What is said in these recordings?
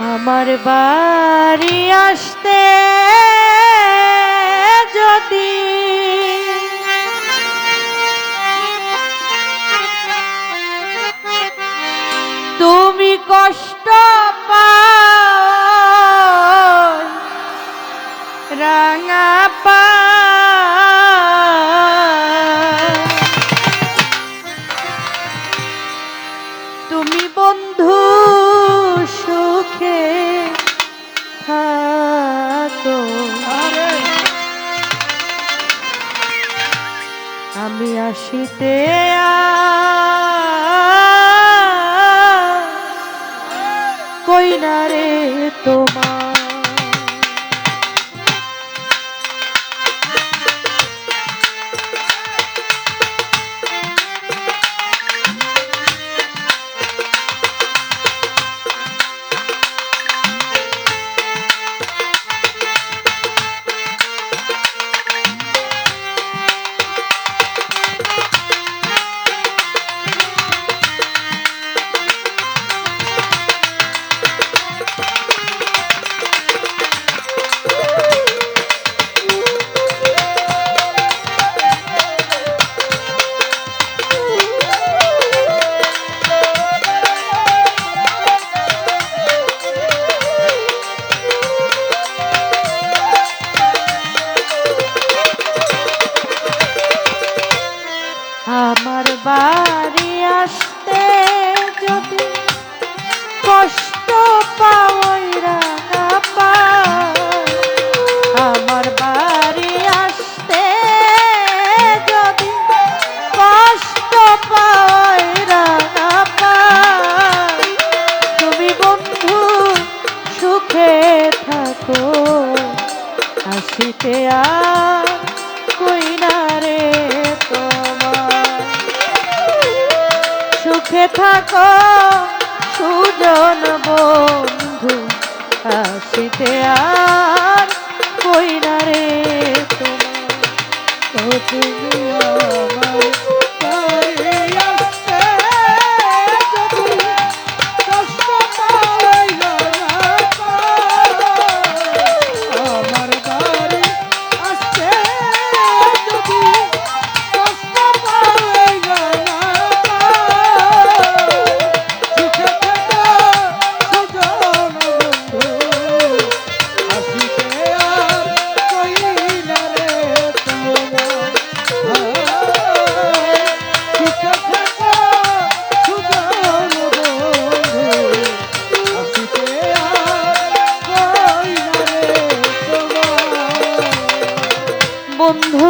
আমার বাড়ি আসতে যদি তুমি কষ্ট কইনা রে তোমার? সুখে থাকো সুজন বন্ধু আসিতে আর কইনা রে তোমার? তুমি আমার বন্ধু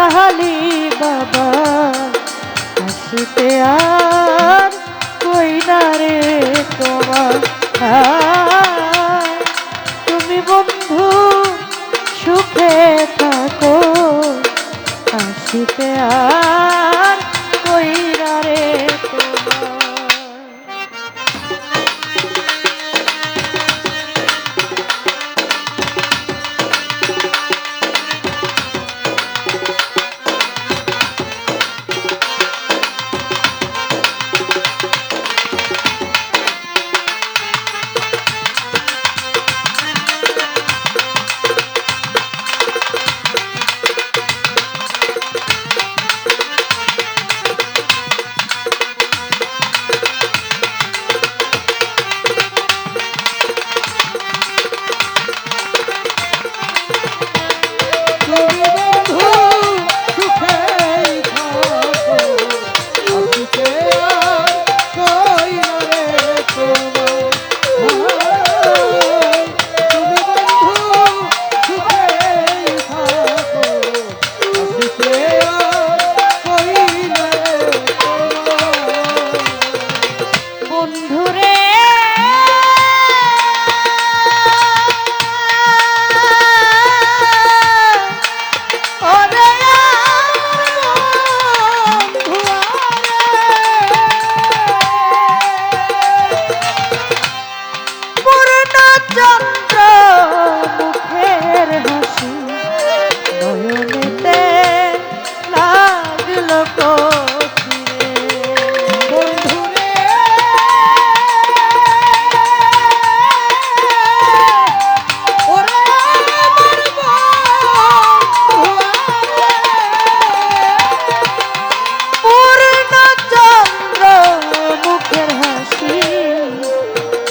সাহালি বাবা আসিতে আর কই না রে তোমার তুমি বন্ধু সুখে থাকো আসিতে আর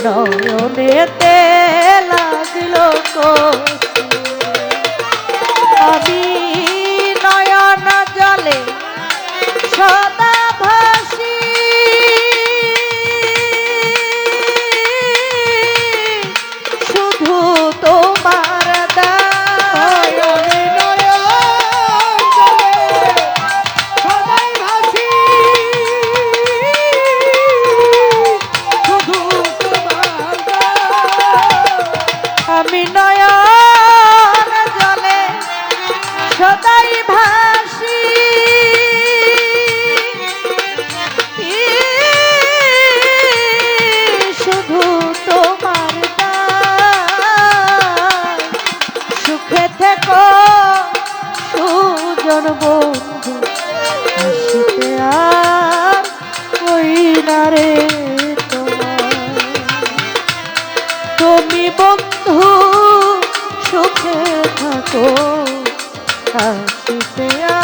নয়নেতে লাগল কোষ কারণ বন্ধু হাসিতে আর ওই না রে তুমি বন্ধু সুখে থাকো হাসিতে আর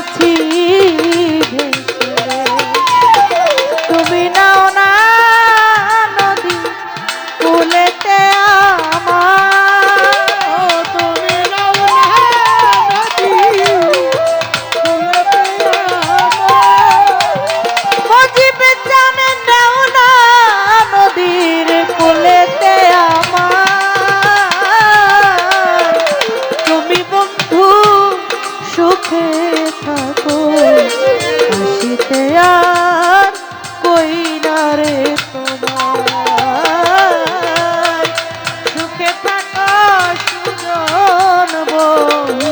আছি জীবন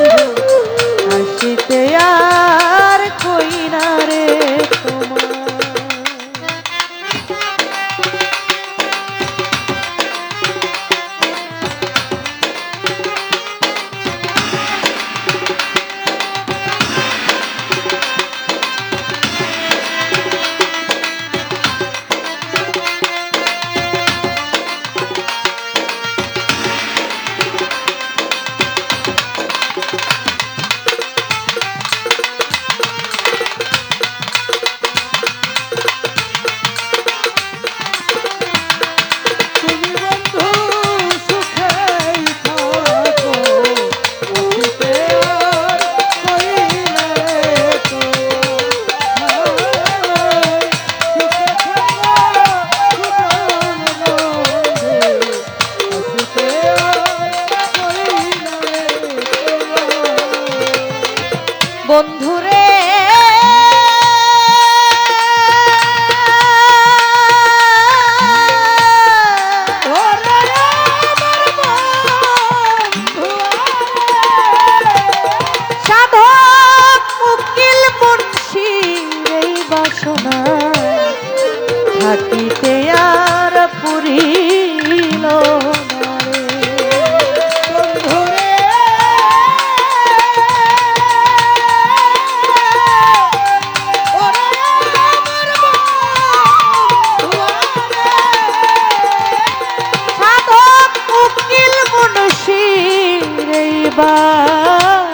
উকিল মনুষীর এই বাসনা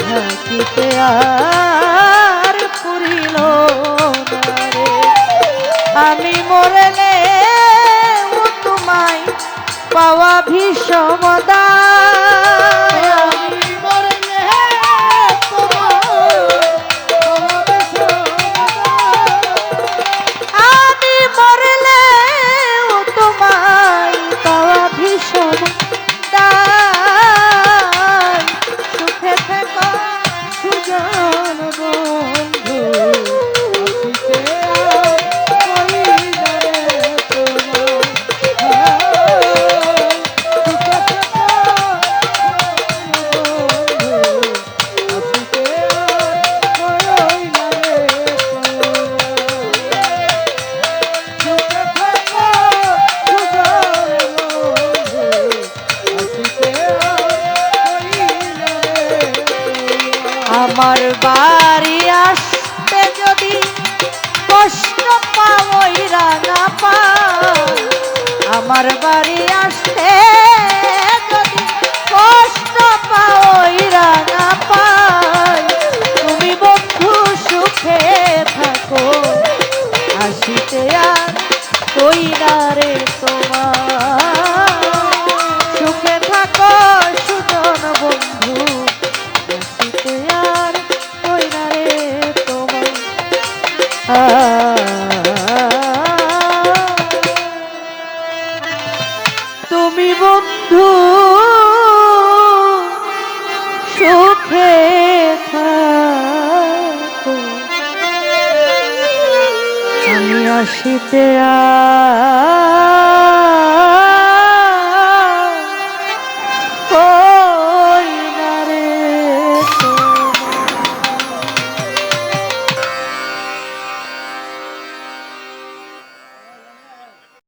থাকিতে আর পাওয়া